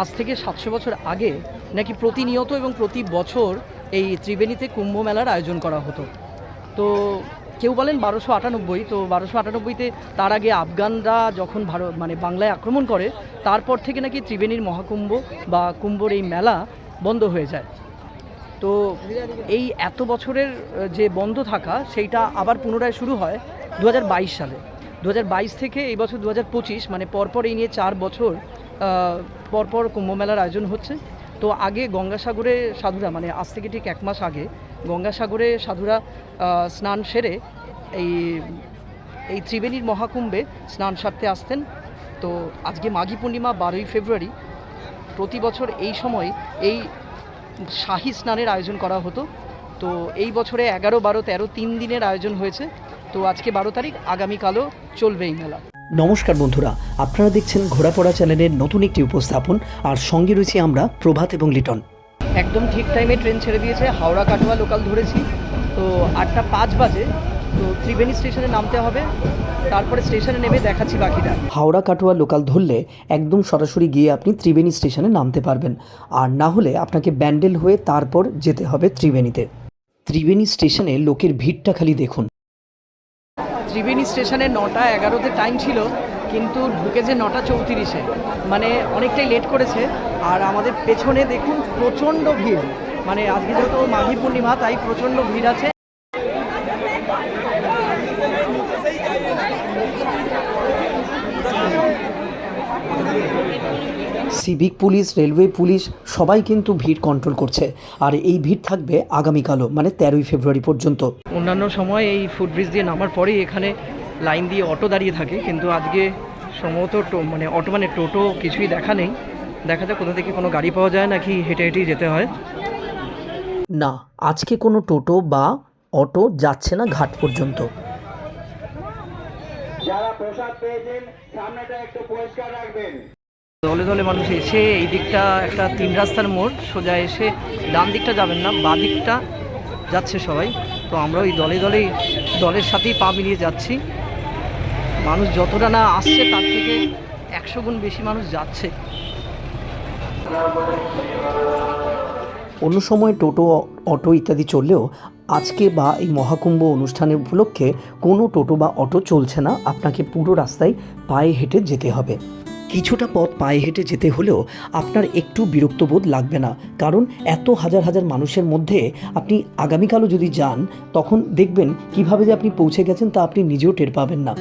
আজ থেকে সাতশো বছর আগে নাকি প্রতিনিয়ত এবং প্রতি বছর এই ত্রিবেণীতে কুম্ভ মেলার আয়োজন করা হতো। তো কেউ বলেন বারোশো আটানব্বই, তো বারোশো আটানব্বইতে তার আগে আফগানরা যখন ভারত মানে বাংলায় আক্রমণ করে, তারপর থেকে নাকি ত্রিবেণীর মহাকুম্ভ বা কুম্ভর এই মেলা বন্ধ হয়ে যায়। তো এই এত বছরের যে বন্ধ থাকা, সেইটা আবার পুনরায় শুরু হয় দু হাজার বাইশ সালে। দু হাজার বাইশ থেকে এই বছর দু হাজার পঁচিশ মানে পরপর এই নিয়ে চার বছর পরপর কুম্ভমেলার আয়োজন হচ্ছে। তো আগে গঙ্গাসাগরে সাধুরা মানে আজ থেকে ঠিক এক মাস আগে গঙ্গাসাগরে সাধুরা স্নান সেরে এই এই ত্রিবেণীর মহাকুম্ভে স্নান সারতে আসতেন। তো আজকে মাঘী পূর্ণিমা বারোই ফেব্রুয়ারি, প্রতি বছর এই সময় এই শাহী স্নানের আয়োজন করা হতো। তো এই বছরে এগারো, বারো, তেরো তিন দিনের আয়োজন হয়েছে। তো আজকে বারো তারিখ আগামীকালও চলবে এই মেলা। নমস্কার বন্ধুরা আপনারা দেখছেন ঘোড়াপড়া চ্যানেলের নতুন একটি উপস্থাপন আর সঙ্গে রয়েছি আমরা প্রভাত এবং লিটন। একদম ঠিক টাইমে ট্রেন ছেড়ে দিয়েছে হাওড়া কাটোয়া লোকাল ধরেছি। তো আটটা পাঁচ বাজে তো ত্রিবেণী স্টেশনে নামতে হবে তারপরে স্টেশনে নেমে দেখাচ্ছি বাকিটা। হাওড়া কাটোয়া লোকাল ধরলে একদম সরাসরি গিয়ে আপনি ত্রিবেণী স্টেশনে নামতে পারবেন। আর না হলে আপনাকে ব্যান্ডেল হয়ে তারপর যেতে হবে ত্রিবেণীতে। ত্রিবেণী স্টেশনে লোকের ভিড়টা খালি দেখুন। ত্রিবেণী স্টেশনে নটা এগারোতে টাইম ছিল, কিন্তু ঢুকেছে নটা চৌত্রিশে মানে অনেকটাই লেট করেছে। আর আমাদের পেছনে দেখুন প্রচণ্ড ভিড়। মানে আজকে যেহেতু মাঘী পূর্ণিমা, তাই প্রচণ্ড ভিড় আছে। সিভিক পুলিশ রেলওয়ে পুলিশ সবাই কিন্তু ভিড় কন্ট্রোল করছে। আর এই ভিড় থাকবে আগামীকালও মানে তেরোই ফেব্রুয়ারি পর্যন্ত। অন্যান্য সময় এই ফুটব্রিজ দিয়ে নামার পরেই এখানে লাইন দিয়ে অটো দাঁড়িয়ে থাকে কিন্তু আজকে সম্ভবত টো- মানে অটো মানে টোটো কিছুই দেখা নেই। দেখা যায় কোথা থেকে কোনো গাড়ি পাওয়া যায় নাকি হেঁটে হেঁটেই যেতে হয়। না আজকে কোনো টোটো বা অটো যাচ্ছে না ঘাট পর্যন্ত। যারা প্রসাদ পেয়েছেন সামনেটা একটু পরিষ্কার রাখবেন। দলে দলে মানুষ এসে এই দিকটা একটা তিন রাস্তার মোড়, সোজা এসে ডান দিকটা যাবেন না, বা দিকটা যাচ্ছে সবাই। তো আমরা ওই দলে দলেই, দলের সাথেই পা মিলিয়ে যাচ্ছি। মানুষ যতটা না আসছে, তার থেকে একশো গুণ বেশি মানুষ যাচ্ছে। অন্য সময় টোটো, অটো ইত্যাদি চললেও আজকে বা এই মহাকুম্ভ অনুষ্ঠানের উপলক্ষে কোনো টোটো বা অটো চলছে না। আপনাকে পুরো রাস্তায় পায়ে হেঁটে যেতে হবে। কিছুটা পথ পায়ে হেঁটে যেতে হলেও আপনার একটু বিরক্তবোধ লাগবে না। কারণ এত হাজার হাজার মানুষের মধ্যে আপনি আগামীকালও যদি যান, তখন দেখবেন কীভাবে যে আপনি পৌঁছে গেছেন তা আপনি নিজেও টের পাবেন না।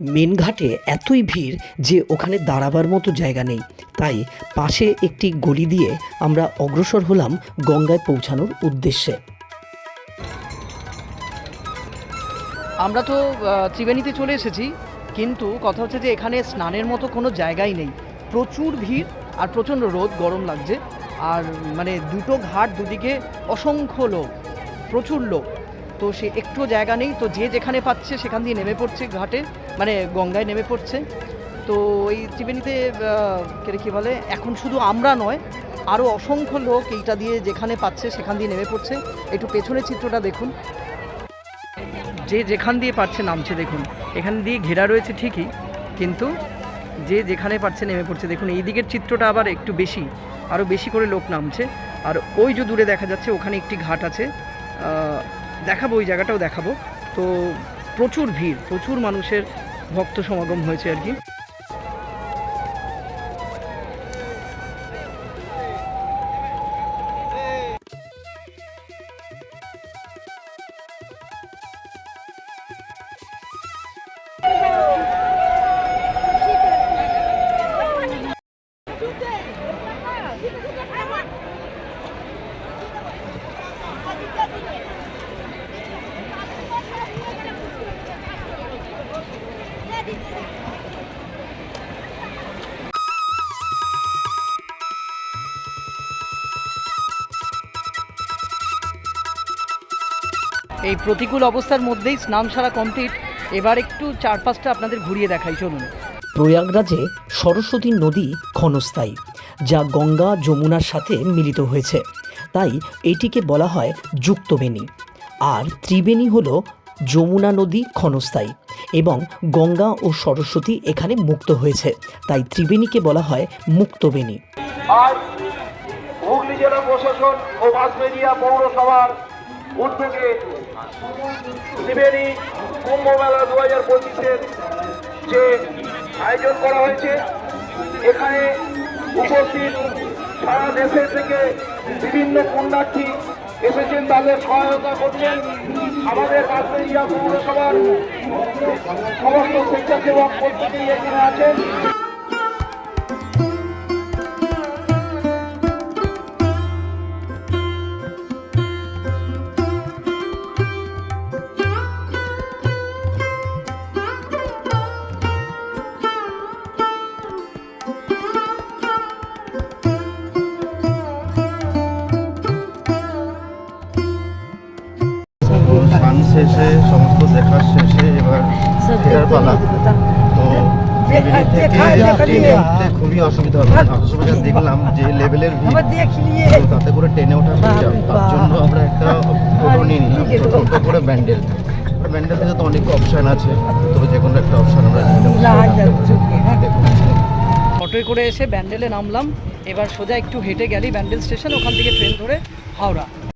মেন ঘাটে এতই ভিড় যে ওখানে দাঁড়াবার মতো জায়গা নেই। তাই পাশে একটি গলি দিয়ে আমরা অগ্রসর হলাম গঙ্গায় পৌঁছানোর উদ্দেশ্যে। আমরা তো ত্রিবেণীতে চলে এসেছি, কিন্তু কথা হচ্ছে যে এখানে স্নানের মতো কোনো জায়গাই নেই। প্রচুর ভিড় আর প্রচণ্ড রোদ, গরম লাগছে। আর মানে দুটো ঘাট দুদিকে অসংখ্য লোক, প্রচুর লোক। তো সে একটু জায়গা নেই। তো যে যেখানে পাচ্ছে সেখান দিয়ে নেমে পড়ছে ঘাটে মানে গঙ্গায় নেমে পড়ছে। তো এই ত্রিবেণীতে কে কী বলে, এখন শুধু আমরা নয় আরও অসংখ্য লোক এইটা দিয়ে যেখানে পাচ্ছে সেখান দিয়ে নেমে পড়ছে। একটু পেছনের চিত্রটা দেখুন। যে যেখান দিয়ে পারছে নামছে দেখুন। এখান দিয়ে ঘেরা রয়েছে ঠিকই, কিন্তু যে যেখানে পারছে নেমে পড়ছে। দেখুন, এই দিকের চিত্রটা আবার একটু বেশি আরও বেশি করে লোক নামছে। আর ওই যে দূরে দেখা যাচ্ছে, ওখানে একটি ঘাট আছে। দেখাবো ওই জায়গাটাও দেখাবো। তো প্রচুর ভিড় প্রচুর মানুষের ভক্ত সমাগম হয়েছে আর কি। এই প্রতিকূল অবস্থার মধ্যেই স্নান সারা কমপ্লিট এবার একটু চারপাশটা আপনাদের ঘুরিয়ে দেখাই, চলুন। প্রয়াগরাজে সরস্বতী নদী ক্ষণস্থায়ী, যা গঙ্গা, যমুনার সাথে মিলিত হয়েছে। তাই এটিকে বলা হয় যুক্তবেণী। আর ত্রিবেণী হল যমুনা নদী ক্ষণস্থায়ী। এবং গঙ্গা ও সরস্বতী এখানে মুক্ত হয়েছে। তাই ত্রিবেণীকে বলা হয় মুক্তবেণী। আজ হুগলি জেলা প্রশাসন ও মাসমেডিয়া পৌরসভার উদ্যোগে ত্রিবেণী কুম্ভ মেলা দু হাজার পঁচিশের যে আয়োজন করা হয়েছে, এখানে উপস্থিত সারা দেশের থেকে বিভিন্ন পুণ্যার্থী এসেছেন তাদের সহায়তা করছেন আমাদের মাসমেডিয়া পৌরসভার সমস্ত স্বেচ্ছাসেবক প্রত্যেকেই এখানে আছেন। পালা তো খুবই অসুবিধা হবে যা দেখলাম যে লেভেলের তাতে করে ট্রেনে ওঠা তার জন্য আমরা একটা টোটো নিয়ে নিলাম। টোটো করে ব্যান্ডেল। ব্যান্ডেল থেকে তো অনেক অপশান আছে। তবে যে কোনো একটা অপশান আমরা নিয়ে অটোয় করে এসে ব্যান্ডেলে নামলাম। এবার সোজা একটু হেঁটে গেলি ব্যান্ডেল স্টেশন ওখান থেকে ট্রেন ধরে হাওড়া।